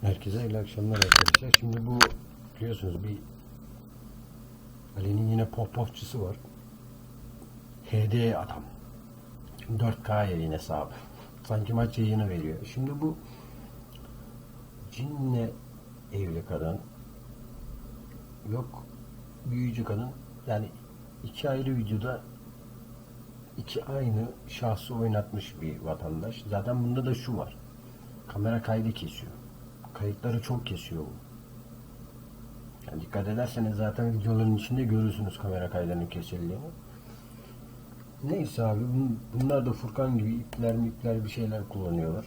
Herkese hayırlı akşamlar arkadaşlar. Şimdi bu biliyorsunuz bir Ali'nin yine pohpohçusu var. HD adam. 4K yayın hesabı. Sanki maç yayını veriyor. Şimdi bu cinle evli kadın yok büyücü kadın yani iki ayrı videoda iki aynı şahsı oynatmış bir vatandaş. Zaten bunda da şu var. Kamera kaydı kesiyor. Kayıtları çok kesiyor bu. Yani dikkat ederseniz zaten videoların içinde görürsünüz kamera kaydlarının kesildiğini. Neyse abi bun- bunlar da Furkan gibi ipler ipler bir şeyler kullanıyorlar.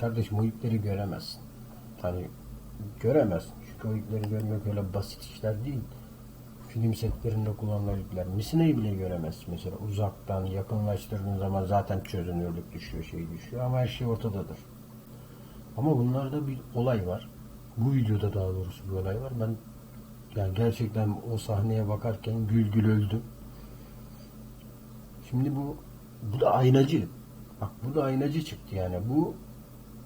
Kardeşim o ipleri göremezsin. Hani göremezsin. Çünkü o ipleri görmek öyle basit işler değil. Film setlerinde kullanılan ipler. Misineyi bile göremezsin mesela. Uzaktan yakınlaştırdığın zaman zaten çözünürlük düşüyor, şey düşüyor ama her şey ortadadır. Ama bunlarda bir olay var. Bu videoda daha doğrusu bir olay var. Ben yani gerçekten o sahneye bakarken gül gül öldüm. Şimdi bu bu da aynacı. Bak bu da aynacı çıktı yani. Bu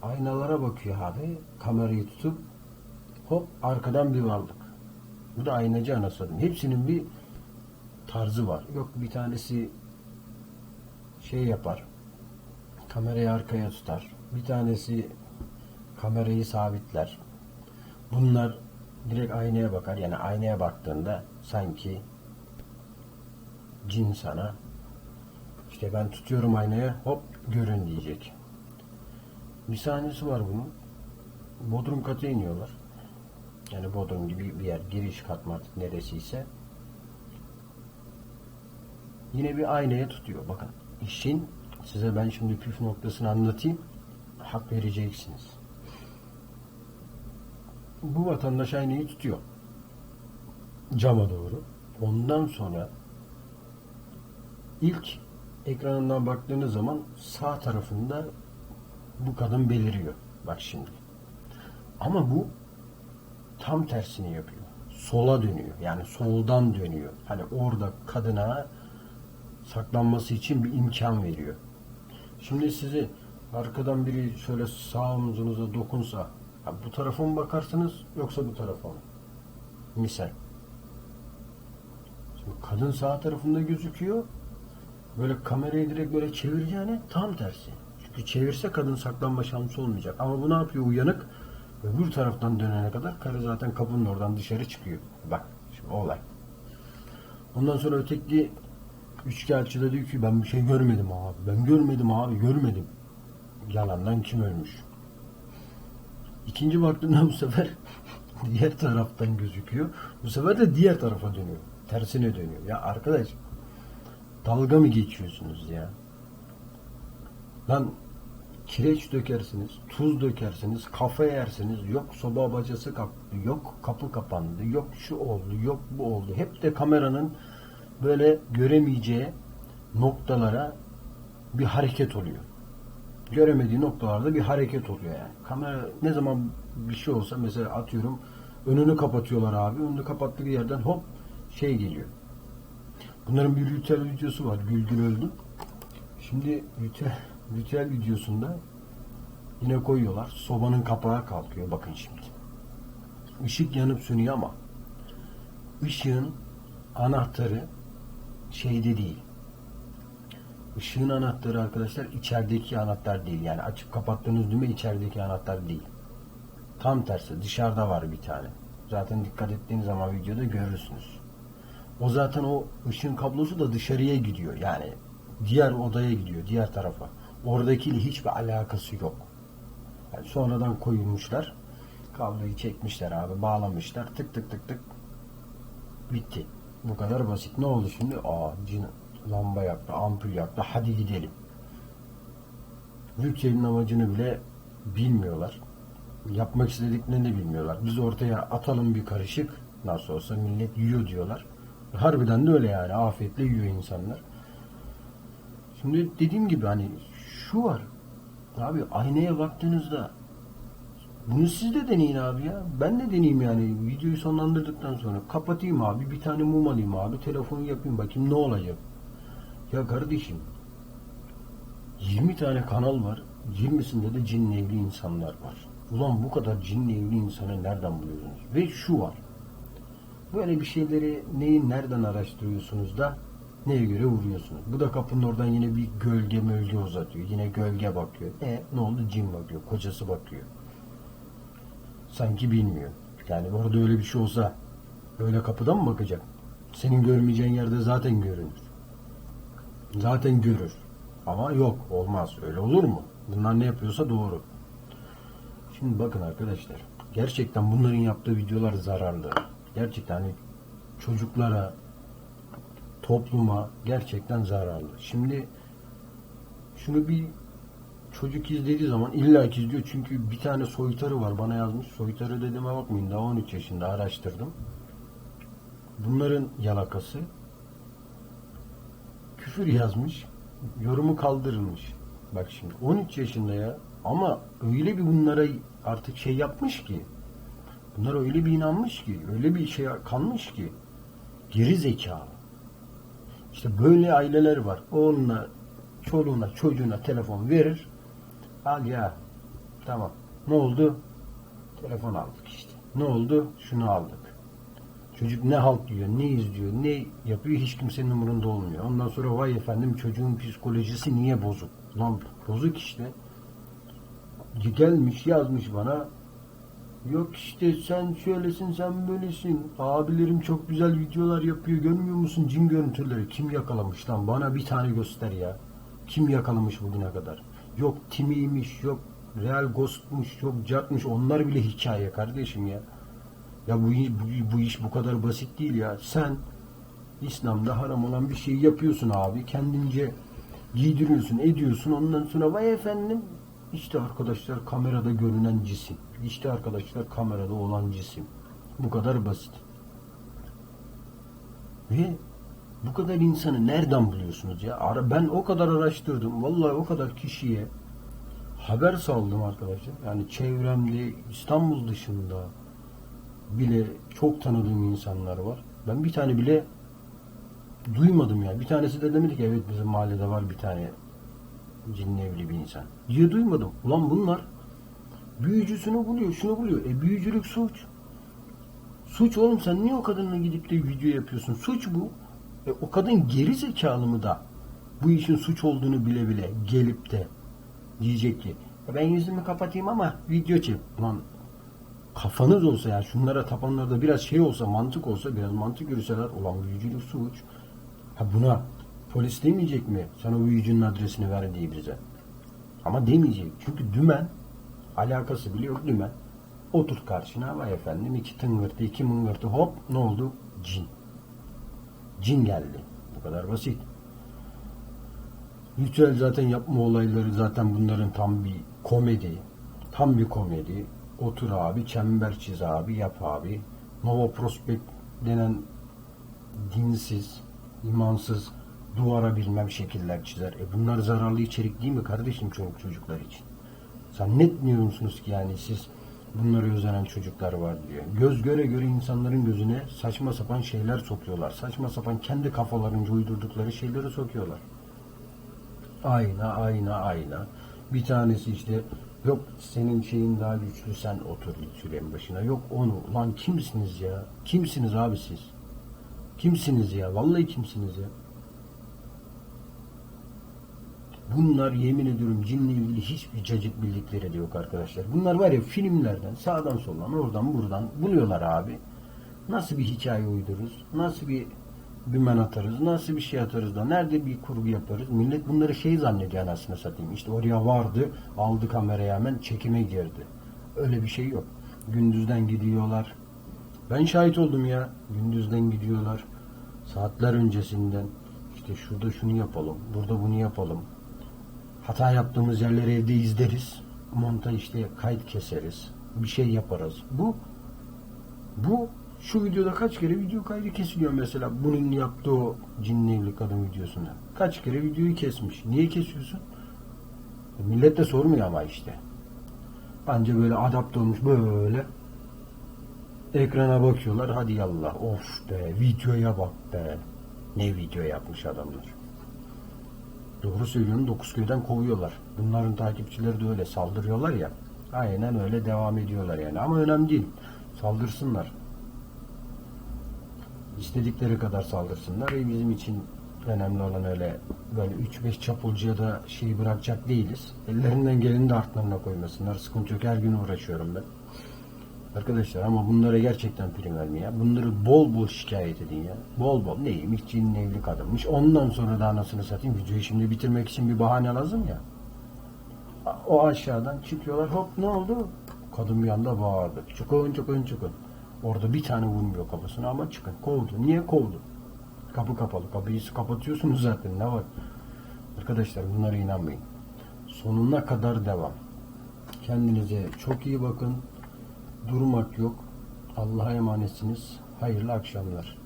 aynalara bakıyor abi. Kamerayı tutup hop arkadan bir varlık. Bu da aynacı anasını. satayım. Hepsinin bir tarzı var. Yok bir tanesi şey yapar. Kamerayı arkaya tutar. Bir tanesi kamerayı sabitler. Bunlar direkt aynaya bakar. Yani aynaya baktığında sanki cin sana işte ben tutuyorum aynaya hop görün diyecek. Bir sahnesi var bunun. Bodrum kata iniyorlar. Yani Bodrum gibi bir yer. Giriş kat mı artık neresiyse. Yine bir aynaya tutuyor. Bakın işin size ben şimdi püf noktasını anlatayım. Hak vereceksiniz. Bu vatandaş aynayı tutuyor. Cama doğru. Ondan sonra ilk ekranından baktığınız zaman sağ tarafında bu kadın beliriyor. Bak şimdi. Ama bu tam tersini yapıyor. Sola dönüyor. Yani soldan dönüyor. Hani orada kadına saklanması için bir imkan veriyor. Şimdi sizi arkadan biri şöyle sağ omuzunuza dokunsa ha, bu tarafa mı bakarsınız yoksa bu tarafa mı? Misal. Şimdi kadın sağ tarafında gözüküyor. Böyle kamerayı direkt böyle çevireceğine tam tersi. Çünkü çevirse kadın saklanma şansı olmayacak. Ama bu ne yapıyor uyanık? Öbür taraftan dönene kadar karı zaten kapının oradan dışarı çıkıyor. Bak şimdi olay. Ondan sonra öteki üçkağıtçı da diyor ki ben bir şey görmedim abi. Ben görmedim abi görmedim. Yalandan kim ölmüş? İkinci baktığında bu sefer diğer taraftan gözüküyor. Bu sefer de diğer tarafa dönüyor. Tersine dönüyor. Ya arkadaş dalga mı geçiyorsunuz ya? Lan kireç dökersiniz, tuz dökersiniz, kafa yersiniz, yok soba bacası kalktı, yok kapı kapandı, yok şu oldu, yok bu oldu. Hep de kameranın böyle göremeyeceği noktalara bir hareket oluyor. Göremediği noktalarda bir hareket oluyor yani. Kamera ne zaman bir şey olsa mesela atıyorum önünü kapatıyorlar abi. Önünü kapattığı yerden hop şey geliyor. Bunların bir ritüel videosu var. Gül Gül Öldü. Şimdi ritüel, ritüel videosunda yine koyuyorlar. Sobanın kapağı kalkıyor. Bakın şimdi. Işık yanıp sönüyor ama ışığın anahtarı şeyde değil. Işığın anahtarı arkadaşlar içerideki anahtar değil. Yani açıp kapattığınız düğme içerideki anahtar değil. Tam tersi dışarıda var bir tane. Zaten dikkat ettiğiniz zaman videoda görürsünüz. O zaten o ışığın kablosu da dışarıya gidiyor. Yani diğer odaya gidiyor, diğer tarafa. Oradakiyle hiçbir alakası yok. Yani sonradan koyulmuşlar. Kabloyu çekmişler abi, bağlamışlar. Tık tık tık tık. Bitti. Bu kadar basit. Ne oldu şimdi? Aa, cin lamba yaktı, ampul yaktı. Hadi gidelim. Ülkenin amacını bile bilmiyorlar. Yapmak istediklerini de bilmiyorlar. Biz ortaya atalım bir karışık. Nasıl olsa millet yiyor diyorlar. Harbiden de öyle yani. Afiyetle yiyor insanlar. Şimdi dediğim gibi hani şu var. Abi aynaya baktığınızda bunu siz de deneyin abi ya. Ben de deneyeyim yani. Videoyu sonlandırdıktan sonra kapatayım abi. Bir tane mum alayım abi. Telefonu yapayım bakayım ne olacak. Ya kardeşim 20 tane kanal var. 20'sinde de cinle evli insanlar var. Ulan bu kadar cinle evli insanı nereden buluyorsunuz? Ve şu var. Böyle bir şeyleri neyi nereden araştırıyorsunuz da neye göre vuruyorsunuz? Bu da kapının oradan yine bir gölge mölge uzatıyor. Yine gölge bakıyor. E ne oldu? Cin bakıyor. Kocası bakıyor. Sanki bilmiyor. Yani orada öyle bir şey olsa öyle kapıdan mı bakacak? Senin görmeyeceğin yerde zaten görünür. Zaten görür. Ama yok olmaz. Öyle olur mu? Bunlar ne yapıyorsa doğru. Şimdi bakın arkadaşlar. Gerçekten bunların yaptığı videolar zararlı. Gerçekten hani çocuklara, topluma gerçekten zararlı. Şimdi şunu bir çocuk izlediği zaman illa ki izliyor çünkü bir tane soytarı var bana yazmış. Soytarı dediğime bakmayın daha 13 yaşında araştırdım. Bunların yalakası küfür yazmış. Yorumu kaldırılmış. Bak şimdi 13 yaşında ya ama öyle bir bunlara artık şey yapmış ki bunlar öyle bir inanmış ki öyle bir şey kanmış ki geri zekalı. İşte böyle aileler var. Oğluna, çoluğuna, çocuğuna telefon verir. Al ya. Tamam. Ne oldu? Telefon aldık işte. Ne oldu? Şunu aldık. Çocuk ne halt diyor, ne izliyor, ne yapıyor hiç kimsenin umurunda olmuyor. Ondan sonra vay efendim çocuğun psikolojisi niye bozuk? Lan bozuk işte. Gelmiş yazmış bana. Yok işte sen şöylesin sen böylesin. Abilerim çok güzel videolar yapıyor. Görmüyor musun cin görüntüleri? Kim yakalamış lan? Bana bir tane göster ya. Kim yakalamış bugüne kadar? Yok Timi'ymiş, yok Real Ghost'muş, yok Jack'mış. Onlar bile hikaye kardeşim ya. Ya bu, bu, bu iş bu kadar basit değil ya. Sen İslam'da haram olan bir şey yapıyorsun abi. Kendince giydiriyorsun, ediyorsun. Ondan sonra vay efendim işte arkadaşlar kamerada görünen cisim. İşte arkadaşlar kamerada olan cisim. Bu kadar basit. Ve bu kadar insanı nereden buluyorsunuz ya? Ben o kadar araştırdım. Vallahi o kadar kişiye haber saldım arkadaşlar. Yani çevremde İstanbul dışında bile çok tanıdığım insanlar var. Ben bir tane bile duymadım ya. Bir tanesi de demedi ki evet bizim mahallede var bir tane cinli evli bir insan. Diye duymadım. Ulan bunlar büyücüsünü buluyor, şunu buluyor. E büyücülük suç. Suç oğlum sen niye o kadınla gidip de video yapıyorsun? Suç bu. E, o kadın geri zekalı mı da bu işin suç olduğunu bile bile gelip de diyecek ki "E, ben yüzümü kapatayım ama video çek. Lan kafanız olsa yani şunlara tapanlarda biraz şey olsa mantık olsa biraz mantık yürüseler olan büyücülük suç. Ha buna polis demeyecek mi? Sana o büyücünün adresini ver bize. Ama demeyecek. Çünkü dümen alakası bile yok dümen. Otur karşına vay efendim iki tıngırtı iki mıngırtı hop ne oldu? Cin. Cin geldi. Bu kadar basit. Ritüel zaten yapma olayları zaten bunların tam bir komedi. Tam bir komedi. Otur abi, çember çiz abi, yap abi. Nova Prospekt denen dinsiz, imansız, duvara bilmem şekiller çizer. E bunlar zararlı içerik değil mi kardeşim çocuk çocuklar için? Zannetmiyor musunuz ki yani siz bunları özenen çocuklar var diye. Göz göre göre insanların gözüne saçma sapan şeyler sokuyorlar. Saçma sapan kendi kafalarınca uydurdukları şeyleri sokuyorlar. Ayna, ayna, ayna. Bir tanesi işte yok senin şeyin daha güçlü sen otur lütfülerin başına. Yok onu. Lan kimsiniz ya? Kimsiniz abi siz? Kimsiniz ya? Vallahi kimsiniz ya? Bunlar yemin ediyorum cinle ilgili hiçbir cacık bildikleri de yok arkadaşlar. Bunlar var ya filmlerden sağdan soldan oradan buradan buluyorlar abi. Nasıl bir hikaye uydururuz? Nasıl bir dümen atarız? Nasıl bir şey atarız da? Nerede bir kurgu yaparız? Millet bunları şey zannediyor anasını satayım. İşte oraya vardı, aldı kameraya hemen çekime girdi. Öyle bir şey yok. Gündüzden gidiyorlar. Ben şahit oldum ya. Gündüzden gidiyorlar. Saatler öncesinden işte şurada şunu yapalım, burada bunu yapalım. Hata yaptığımız yerleri evde izleriz. Monta işte kayıt keseriz. Bir şey yaparız. Bu bu şu videoda kaç kere video kaydı kesiliyor mesela bunun yaptığı o cinli evli kadın videosunda. Kaç kere videoyu kesmiş. Niye kesiyorsun? E, millet de sormuyor ama işte. Bence böyle adapte olmuş böyle ekrana bakıyorlar. Hadi yallah. Of be videoya bak be. Ne video yapmış adamlar. Doğru söylüyorum dokuz köyden kovuyorlar. Bunların takipçileri de öyle saldırıyorlar ya. Aynen öyle devam ediyorlar yani. Ama önemli değil. Saldırsınlar. İstedikleri kadar saldırsınlar. E bizim için önemli olan öyle böyle 3-5 çapulcuya da şeyi bırakacak değiliz. Ellerinden geleni de artlarına koymasınlar. Sıkıntı yok. Her gün uğraşıyorum ben. Arkadaşlar ama bunlara gerçekten prim vermeyin ya. Bunları bol bol şikayet edin ya. Bol bol. Neymiş? Cinli evli kadınmış. Ondan sonra da anasını satayım. Videoyu şimdi bitirmek için bir bahane lazım ya. O aşağıdan çıkıyorlar. Hop ne oldu? Kadın bir anda bağırdı. Çıkın çıkın çıkın. Orada bir tane vurmuyor kafasına ama çıkın. Kovdu. Niye kovdu? Kapı kapalı. Kapıyı kapatıyorsunuz zaten. Ne var? Arkadaşlar bunlara inanmayın. Sonuna kadar devam. Kendinize çok iyi bakın. Durmak yok. Allah'a emanetsiniz. Hayırlı akşamlar.